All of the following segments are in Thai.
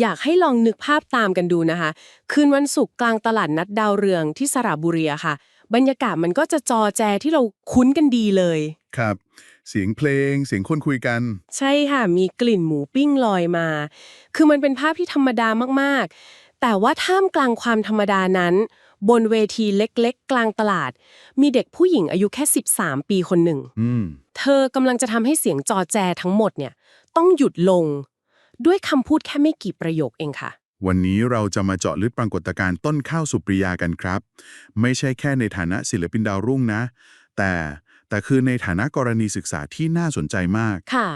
อยากให้ลองนึกภาพตามกันดูนะคะ คืนวันศุกร์กลางตลาดนัดดาวเรืองที่สระบุรีอะค่ะ บรรยากาศมันก็จะจอแจที่เราคุ้นกันดีเลย ครับ เสียงเพลงเสียงคนคุยกัน ใช่ค่ะ มีกลิ่นหมูปิ้งลอยมา คือมันเป็นภาพที่ธรรมดามากๆ แต่ว่าท่ามกลางความธรรมดานั้น บนเวทีเล็กๆ กลางตลาด มีเด็กผู้หญิงอายุแค่ 13 ปีคนหนึ่งอืมเธอกำลังจะทำให้เสียงจอแจทั้งหมดเนี่ย ต้องหยุดลง ด้วยคำพูดแค่ไม่กี่ประโยคเองค่ะ วันนี้เราจะมาเจาะลึกปรากฏการณ์ต้นข้าวสุปริยากันครับ ไม่ใช่แค่ในฐานะศิลปินดาวรุ่งนะ แต่แต่คือในฐานะกรณีศึกษาที่น่าสนใจมากค่ะ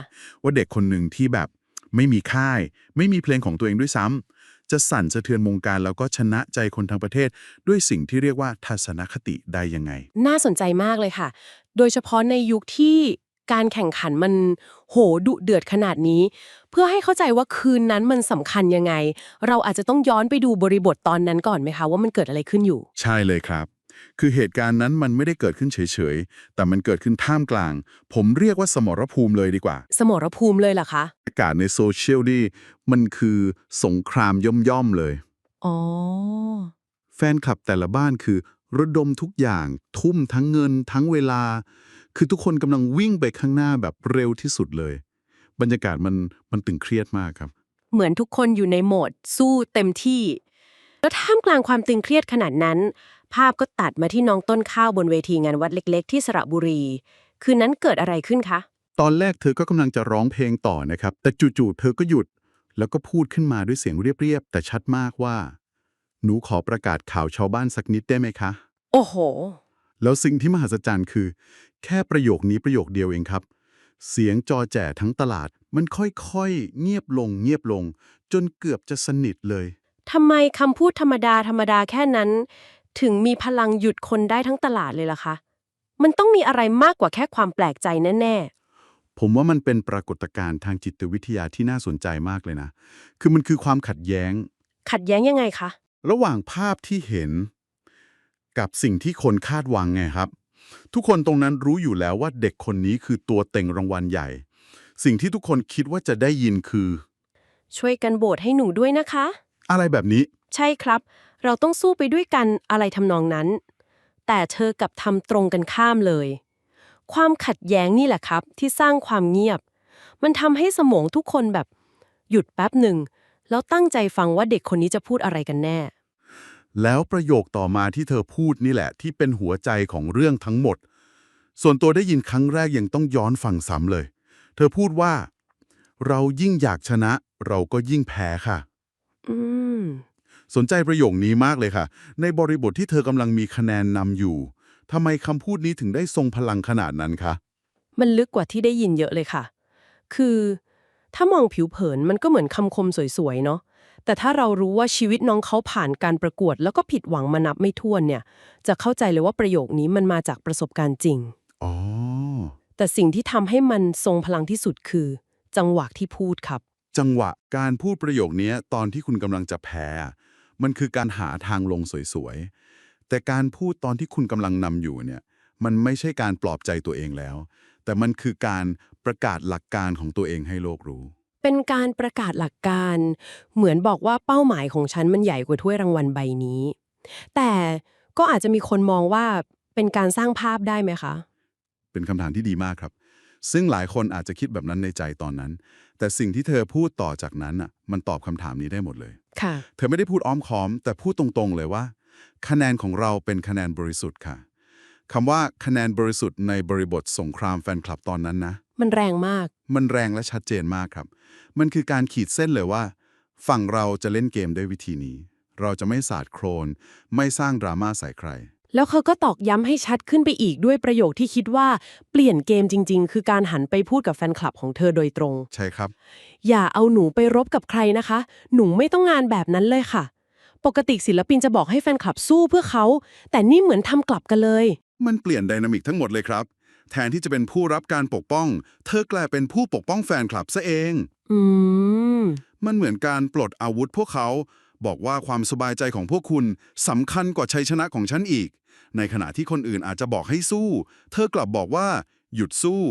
ว่าเด็กคนหนึ่งที่แบบไม่มีค่าย ไม่มีเพลงของตัวเองด้วยซ้ำจะสั่นสะเทือนวงการแล้วก็ชนะใจคนทั้งประเทศ ด้วยสิ่งที่เรียกว่าทัศนคติได้ยังไง น่าสนใจมากเลยค่ะ โดยเฉพาะในยุคที่ การแข่งขันมันโหดุเดือดขนาดนี้ เพื่อให้เข้าใจว่าคืนนั้นมันสำคัญยังไง เราอาจจะต้องย้อนไปดูบริบทตอนนั้นก่อนไหมคะ ว่ามันเกิดอะไรขึ้นอยู่ ใช่เลยครับ คือเหตุการณ์นั้นมันไม่ได้เกิดขึ้นเฉยๆ แต่มันเกิดขึ้นท่ามกลาง ผมเรียกว่าสมรภูมิเลยดีกว่า สมรภูมิเลยเหรอคะอากาศในโซเชียลนี่มันคือสงครามย่อมๆเลยอ๋อแฟนคลับแต่ละบ้านคือระดมทุกอย่าง ทุ่มทั้งเงินทั้งเวลา คือทุกคนกำลังวิ่งไปข้างหน้าแบบเร็วที่สุดเลย บรรยากาศมันมันตึงเครียดมากครับ เหมือนทุกคนอยู่ในโหมดสู้เต็มที่ แล้วท่ามกลางความตึงเครียดขนาดนั้น ภาพก็ตัดมาที่น้องต้นข้าวบนเวทีงานวัดเล็ก ๆ ที่สระบุรี คืนนั้นเกิดอะไรขึ้นคะ ตอนแรกเธอก็กำลังจะร้องเพลงต่อนะครับ แต่จู่ๆเธอก็หยุด แล้วก็พูดขึ้นมาด้วยเสียงเรียบๆแต่ชัดมากว่า หนูขอประกาศข่าวชาวบ้านสักนิดได้ไหมคะ โอ้โห แล้วสิ่งที่มหัศจรรย์คือ แค่ประโยคนี้ประโยคเดียวเองครับ เสียงจอแจ่ทั้งตลาด มันค่อยๆ เงียบลงเงียบลง จนเกือบจะสนิทเลยทำไมคำพูดธรรมดาธรรมดาแค่นั้น ถึงมีพลังหยุดคนได้ทั้งตลาดเลยล่ะคะ มันต้องมีอะไรมากกว่าแค่ความแปลกใจแน่ผมว่ามันเป็นปรากฏการณ์ทางจิตวิทยาที่น่าสนใจมากเลยนะ คือมันคือความขัดแย้งๆขัดแย้งยังไงคะ ระหว่างภาพที่เห็น กับสิ่งที่คนคาดหวังไงครับ ทุกคนตรงนั้นรู้อยู่แล้วว่าเด็กคนนี้คือตัวเต็งรางวัลใหญ่ สิ่งที่ทุกคนคิดว่าจะได้ยินคือ ช่วยกันโบสให้หนูด้วยนะคะ อะไรแบบนี้ ใช่ครับ เราต้องสู้ไปด้วยกันอะไรทำนองนั้น แต่เธอกลับทำตรงกันข้ามเลย ความขัดแย้งนี่แหละครับ ที่สร้างความเงียบ มันทำให้สมองทุกคนแบบ หยุดแป๊บหนึ่งแล้วตั้งใจฟังว่าเด็กคนนี้จะพูดอะไรกันแน่ แล้วประโยคต่อมาที่เธอพูดนี่แหละ ที่เป็นหัวใจของเรื่องทั้งหมด ส่วนตัวได้ยินครั้งแรกยังต้องย้อนฟังซ้ำเลย เธอพูดว่า เรายิ่งอยากชนะ เราก็ยิ่งแพ้ค่ะ อืม สนใจประโยคนี้มากเลยค่ะ ในบริบทที่เธอกำลังมีคะแนนนำอยู่ทำไมคำพูดนี้ถึงได้ทรงพลังขนาดนั้นคะ มันลึกกว่าที่ได้ยินเยอะเลยค่ะ คือ ถ้ามองผิวเผินมันก็เหมือนคำคมสวยๆ เนาะ แต่ถ้าเรารู้ว่าชีวิตน้องเขาผ่านการประกวด แล้วก็ผิดหวังมานับไม่ถ้วนเนี่ย จะเข้าใจเลยว่าประโยคนี้มันมาจากประสบการณ์จริง อ๋อ แต่สิ่งที่ทำให้มันทรงพลังที่สุดคือ จังหวะที่พูดครับ จังหวะการพูดประโยคนี้ตอนที่คุณกำลังจะแพ้ มันคือการหาทางลงสวยๆ แต่การพูดตอนที่คุณกำลังนำอยู่เนี่ย มันไม่ใช่การปลอบใจตัวเองแล้ว แต่มันคือการประกาศหลักการของตัวเองให้โลกรู้ เป็นการประกาศหลักการ เหมือนบอกว่าเป้าหมายของฉันมันใหญ่กว่าถ้วยรางวัลใบนี้ แต่ก็อาจจะมีคนมองว่าเป็นการสร้างภาพได้ไหมคะ เป็นคำถามที่ดีมากครับ ซึ่งหลายคนอาจจะคิดแบบนั้นในใจตอนนั้น แต่สิ่งที่เธอพูดต่อจากนั้นอะ มันตอบคำถามนี้ได้หมดเลย ค่ะ เธอไม่ได้พูดอ้อมค้อม แต่พูดตรงๆเลยว่า คะแนนของเราเป็นคะแนนบริสุทธิ์ค่ะคำว่าคะแนนบริสุทธิ์ในบริบทสงครามแฟนคลับตอนนั้นนะ มันแรงมาก มันแรงและชัดเจนมากครับ มันคือการขีดเส้นเลยว่า ฝั่งเราจะเล่นเกมด้วยวิธีนี้ เราจะไม่สาดโครน ไม่สร้างดราม่าใส่ใคร แล้วเขาก็ตอกย้ำให้ชัดขึ้นไปอีกด้วยประโยคที่คิดว่าเปลี่ยนเกมจริง ๆ คือการหันไปพูดกับแฟนคลับของเธอโดยตรง ใช่ครับ อย่าเอาหนูไปรบกับใครนะคะ หนูไม่ต้องงานแบบนั้นเลยค่ะ ปกติศิลปินจะบอกให้แฟนคลับสู้เพื่อเขา แต่นี่เหมือนทำกลับกันเลย มันเปลี่ยนไดนามิกทั้งหมดเลยครับ แทนที่จะเป็นผู้รับการปกป้อง เธอกลายเป็นผู้ปกป้องแฟนคลับซะเอง อืม มันเหมือนการปลดอาวุธพวกเขา บอกว่าความสบายใจของพวกคุณสำคัญกว่าชัยชนะของฉันอีก ในขณะที่คนอื่นอาจจะบอกให้สู้ เธอกลับบอกว่า หยุดสู้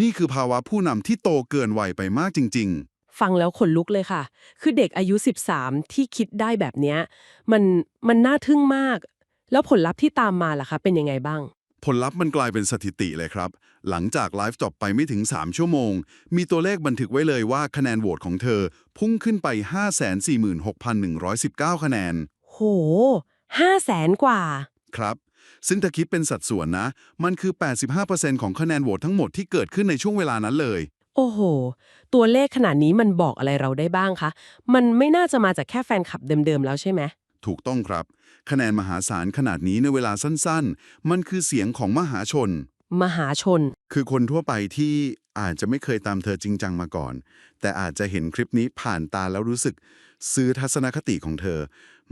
นี่คือภาวะผู้นำที่โตเกินวัยไปมากจริงฟังแล้วขนลุกเลยค่ะ คือเด็กอายุ 13 ที่คิดได้แบบเนี้ยมันมันน่าทึ่งมาก แล้วผลลัพธ์ที่ตามมาล่ะคะ เป็นยังไงบ้าง ผลลัพธ์มันกลายเป็นสถิติเลยครับ หลังจากไลฟ์จบไปไม่ถึง 3 ชั่วโมง มีตัวเลขบันทึกไว้เลยว่าคะแนนโหวตของเธอ พุ่งขึ้นไป 546,119 คะแนน โหห้าแสนกว่า ครับ ซึ่งถ้าคิดเป็นสัดส่วนนะ มันคือ 85%ของคะแนนโหวตทั้งหมดที่เกิดขึ้นในช่วงเวลานั้นเลย โอ้โห ตัวเลขขนาดนี้มันบอกอะไรเราได้บ้างคะ มันไม่น่าจะมาจากแค่แฟนคลับเดิมๆแล้วใช่ไหม ถูกต้องครับ คะแนนมหาศาลขนาดนี้ในเวลาสั้นๆ มันคือเสียงของมหาชน มหาชน คือคนทั่วไปที่อาจจะไม่เคยตามเธอจริงจังมาก่อน แต่อาจจะเห็นคลิปนี้ผ่านตาแล้วรู้สึก ซื้อทัศนคติของเธอ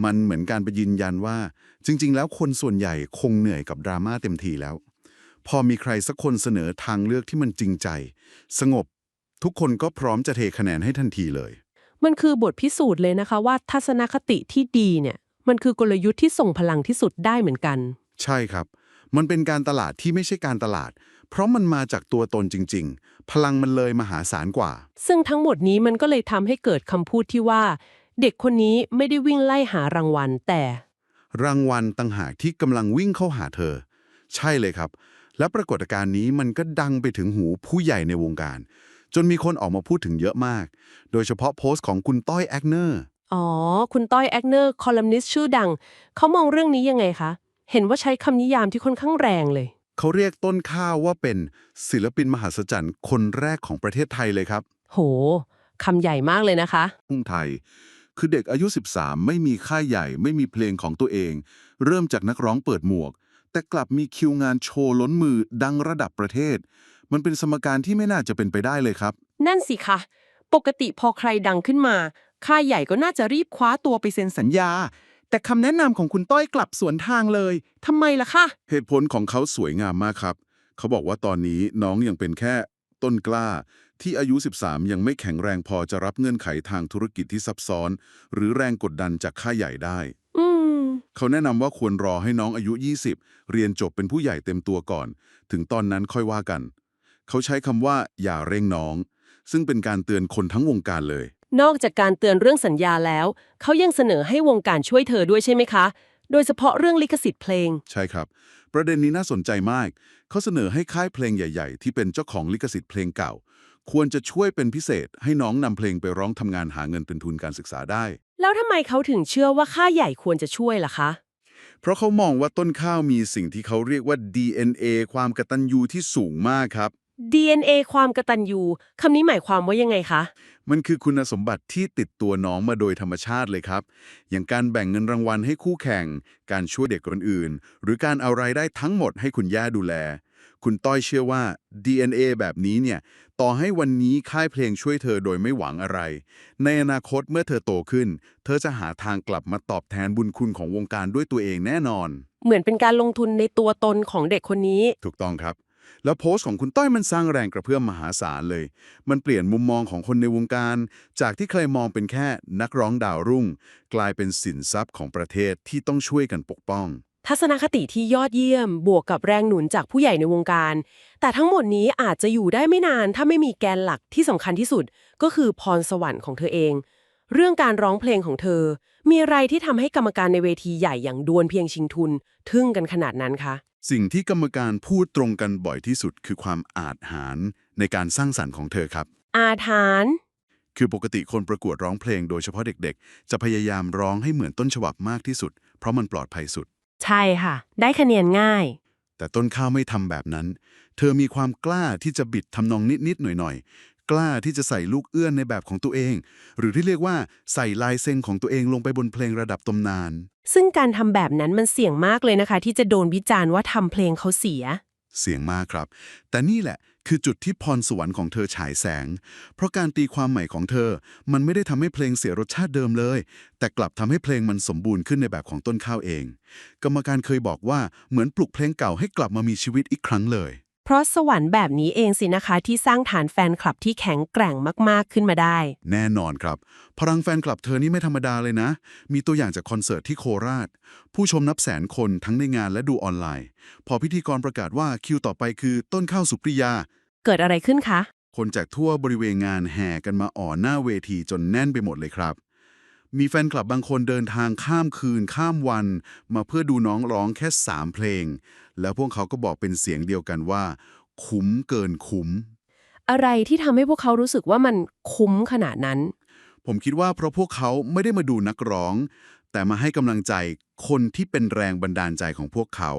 มันเหมือนการไปยืนยันว่า จริง ๆ แล้วคนส่วนใหญ่คงเหนื่อยกับดราม่าเต็มทีแล้ว พอมีใครสักคนเสนอทางเลือกที่มันจริงใจ สงบ ทุกคนก็พร้อมจะเทคะแนนให้ทันทีเลย มันคือบทพิสูจน์เลยนะคะว่าทัศนคติที่ดีเนี่ย มันคือกลยุทธ์ที่ส่งพลังที่สุดได้เหมือนกัน ใช่ครับ มันเป็นการตลาดที่ไม่ใช่การตลาด เพราะมันมาจากตัวตนจริง ๆ พลังมันเลยมหาศาลกว่า ซึ่งทั้งหมดนี้มันก็เลยทำให้เกิดคำพูดที่ว่า เด็กคนนี้ไม่ได้วิ่งไล่หารางวัล แต่ รางวัลต่างหากที่กำลังวิ่งเข้าหาเธอ ใช่เลยครับ และปรากฏการณ์นี้มันก็ดังไปถึงหูผู้ใหญ่ในวงการ จนมีคนออกมาพูดถึงเยอะมาก โดยเฉพาะโพสต์ของคุณต้อยแอกเนอร์ อ๋อ คุณต้อยแอกเนอร์คอลัมนิสต์ชื่อดัง เขามองเรื่องนี้ยังไงคะ เห็นว่าใช้คำนิยามที่ค่อนข้างแรงเลย เขาเรียกต้นข้าวว่าเป็นศิลปินมหัศจรรย์คนแรกของประเทศไทยเลยครับ โหคำใหญ่มากเลยนะคะ ทุ่งไทย คือเด็กอายุ 13 ไม่มีค่ายใหญ่ ไม่มีเพลงของตัวเอง เริ่มจากนักร้องเปิดหมวก แต่กลับมีคิวงานโชว์ล้นมือดังระดับประเทศ มันเป็นสมการที่ไม่น่าจะเป็นไปได้เลยครับ นั่นสิคะ ปกติพอใครดังขึ้นมา ค่ายใหญ่ก็น่าจะรีบคว้าตัวไปเซ็นสัญญา แต่คำแนะนำของคุณต้อยกลับสวนทางเลยทำไมล่ะคะ เหตุผลของเขาสวยงามมากครับ เขาบอกว่าตอนนี้น้องยังเป็นแค่ต้นกล้า ที่อายุ 13 ยังไม่แข็งแรงพอจะรับเงื่อนไขทางธุรกิจที่ซับซ้อน หรือแรงกดดันจากค่ายใหญ่ได้อืมเขาแนะนำว่าควรรอให้น้องอายุ 20 เรียนจบเป็นผู้ใหญ่เต็มตัวก่อน ถึงตอนนั้นค่อยว่ากัน เขาใช้คำว่าอย่าเร่งน้อง ซึ่งเป็นการเตือนคนทั้งวงการเลย นอกจากการเตือนเรื่องสัญญาแล้ว เขายังเสนอให้วงการช่วยเธอด้วยใช่ไหมคะ โดยเฉพาะเรื่องลิขสิทธิ์เพลง ใช่ครับ ประเด็นนี้น่าสนใจมาก เขาเสนอให้ค่ายเพลงใหญ่ ๆ ที่เป็นเจ้าของลิขสิทธิ์เพลงเก่า ควรจะช่วยเป็นพิเศษ ให้น้องนำเพลงไปร้องทำงานหาเงินเป็นทุนการศึกษาได้ แล้วทำไมเขาถึงเชื่อว่าค่ายใหญ่ควรจะช่วยล่ะคะ เพราะเขามองว่าต้นข้าวมีสิ่งที่เขาเรียกว่า DNA ความกตัญญูที่สูงมากครับ DNA ความกตัญญูคำนี้หมายความว่ายังไงคะ มันคือคุณสมบัติที่ติดตัวน้องมาโดยธรรมชาติเลยครับ อย่างการแบ่งเงินรางวัลให้คู่แข่ง การช่วยเด็กคนอื่น หรือการเอารายได้ทั้งหมดให้คุณย่าดูแล คุณต้อยเชื่อว่า DNA แบบนี้เนี่ย ต่อให้วันนี้ค่ายเพลงช่วยเธอโดยไม่หวังอะไร ในอนาคตเมื่อเธอโตขึ้น เธอจะหาทางกลับมาตอบแทนบุญคุณของวงการด้วยตัวเองแน่นอน เหมือนเป็นการลงทุนในตัวตนของเด็กคนนี้ ถูกต้องครับ แล้วโพสต์ของคุณต้อยมันสร้างแรงกระเพื่อมมหาศาลเลย มันเปลี่ยนมุมมองของคนในวงการ จากที่เคยมองเป็นแค่นักร้องดาวรุ่ง กลายเป็นสินทรัพย์ของประเทศที่ต้องช่วยกันปกป้อง ทัศนคติที่ยอดเยี่ยม บวกกับแรงหนุนจากผู้ใหญ่ในวงการ แต่ทั้งหมดนี้อาจจะอยู่ได้ไม่นานถ้าไม่มีแกนหลักที่สำคัญที่สุด ก็คือพรสวรรค์ของเธอเอง เรื่องการร้องเพลงของเธอ มีอะไรที่ทำให้กรรมการในเวทีใหญ่อย่างดวลเพียงชิงทุน ทึ่งกันขนาดนั้นคะ สิ่งที่กรรมการพูดตรงกันบ่อยที่สุดคือความอาจหารในการสร้างสรรค์ของเธอครับ อาถานคือปกติคนประกวดร้องเพลงโดยเฉพาะเด็กๆ จะพยายามร้องให้เหมือนต้นฉบับมากที่สุด เพราะมันปลอดภัยสุด ใช่ค่ะ ได้คะแนนง่าย แต่ต้นข้าวไม่ทำแบบนั้น เธอมีความกล้าที่จะบิดทำนองนิดๆหน่อยๆ กล้าที่จะใส่ลูกเอื้อนในแบบของตัวเอง หรือที่เรียกว่าใส่ลายเซ็นของตัวเองลงไปบนเพลงระดับตำนาน ซึ่งการทำแบบนั้นมันเสี่ยงมากเลยนะคะ ที่จะโดนวิจารณ์ว่าทำเพลงเขาเสีย เสียงมากครับ แต่นี่แหละคือจุดที่พรสวรรค์ของเธอฉายแสง เพราะการตีความใหม่ของเธอ มันไม่ได้ทำให้เพลงเสียรสชาติเดิมเลย แต่กลับทำให้เพลงมันสมบูรณ์ขึ้นในแบบของต้นข้าวเอง กรรมการเคยบอกว่าเหมือนปลุกเพลงเก่าให้กลับมามีชีวิตอีกครั้งเลย เพราะสวรรค์แบบนี้เองสินะคะที่สร้างฐานแฟนคลับที่แข็งแกร่งมากๆขึ้นมาได้ แน่นอนครับ พลังแฟนคลับเธอนี่ไม่ธรรมดาเลยนะ มีตัวอย่างจากคอนเสิร์ตที่โคราช ผู้ชมนับแสนคนทั้งในงานและดูออนไลน์ พอพิธีกรประกาศว่าคิวต่อไปคือต้นข้าวสุปริยา เกิดอะไรขึ้นคะ คนจากทั่วบริเวณงานแห่กันมาอ่อหน้าเวทีจนแน่นไปหมดเลยครับ มีแฟนคลับบางคนเดินทางข้ามคืนข้ามวัน มาเพื่อดูน้องร้องแค่ 3 เพลง แล้วพวกเขาก็บอกเป็นเสียงเดียวกันว่า คุ้มเกินคุ้ม อะไรที่ทำให้พวกเขารู้สึกว่ามันคุ้มขนาดนั้น ผมคิดว่าเพราะพวกเขาไม่ได้มาดูนักร้อง แต่มาให้กำลังใจคนที่เป็นแรงบันดาลใจของพวกเขา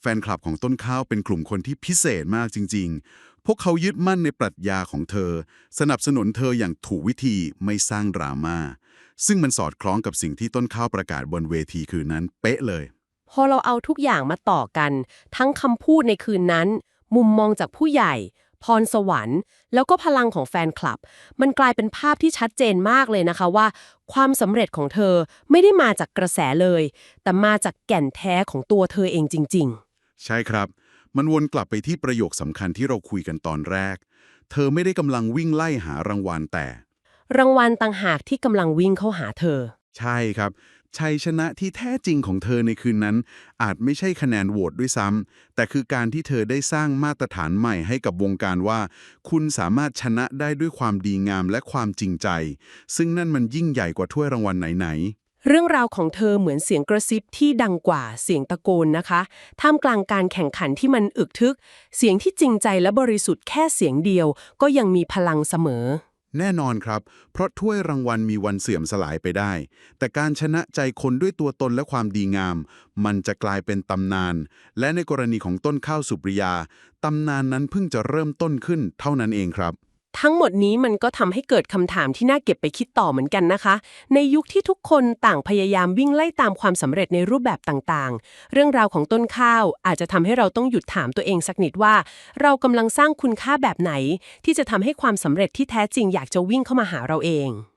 แฟนคลับของต้นข้าวเป็นกลุ่มคนที่พิเศษมากจริง ๆ พวกเขายึดมั่นในปรัชญาของเธอ สนับสนุนเธออย่างถูกวิธีไม่สร้างดราม่า ซึ่งมันสอดคล้องกับสิ่งที่ต้นข้าวประกาศบนเวทีคืนนั้นเป๊ะเลย พอเราเอาทุกอย่างมาต่อกัน ทั้งคำพูดในคืนนั้น มุมมองจากผู้ใหญ่ พรสวรรค์ แล้วก็พลังของแฟนคลับ มันกลายเป็นภาพที่ชัดเจนมากเลยนะคะว่า ความสำเร็จของเธอไม่ได้มาจากกระแสเลย แต่มาจากแก่นแท้ของตัวเธอเองจริงใช่ครับ มันวนกลับไปที่ประโยคสำคัญที่เราคุยกันตอนแรก เธอไม่ได้กำลังวิ่งไล่หารางวัลแต่ๆ รางวัลต่างหากที่กำลังวิ่งเข้าหาเธอ ใช่ครับ ชัยชนะที่แท้จริงของเธอในคืนนั้น อาจไม่ใช่คะแนนโหวตด้วยซ้ำแต่คือการที่เธอได้สร้างมาตรฐานใหม่ให้กับวงการว่า คุณสามารถชนะได้ด้วยความดีงามและความจริงใจ ซึ่งนั่นมันยิ่งใหญ่กว่าถ้วยรางวัลไหนเรื่องราวของเธอเหมือนเสียงกระซิบที่ดังกว่าเสียงตะโกนนะคะ ท่ามกลางการแข่งขันที่มันอึกทึก เสียงที่จริงใจและบริสุทธิ์แค่เสียงเดียวก็ยังมีพลังเสมอๆ แน่นอนครับ เพราะถ้วยรางวัลมีวันเสื่อมสลายไปได้ แต่การชนะใจคนด้วยตัวตนและความดีงาม มันจะกลายเป็นตำนาน และในกรณีของต้นข้าวสุปริยา ตำนานนั้นเพิ่งจะเริ่มต้นขึ้นเท่านั้นเองครับ ทั้งหมดนี้มันก็ทำให้เกิดคำถามที่น่าเก็บไปคิดต่อเหมือนกันนะคะ ในยุคที่ทุกคนต่างพยายามวิ่งไล่ตามความสำเร็จในรูปแบบต่างๆ เรื่องราวของต้นข้าวอาจจะทำให้เราต้องหยุดถามตัวเองสักนิดว่า เรากำลังสร้างคุณค่าแบบไหน ที่จะทำให้ความสำเร็จที่แท้จริงอยากจะวิ่งเข้ามาหาเราเอง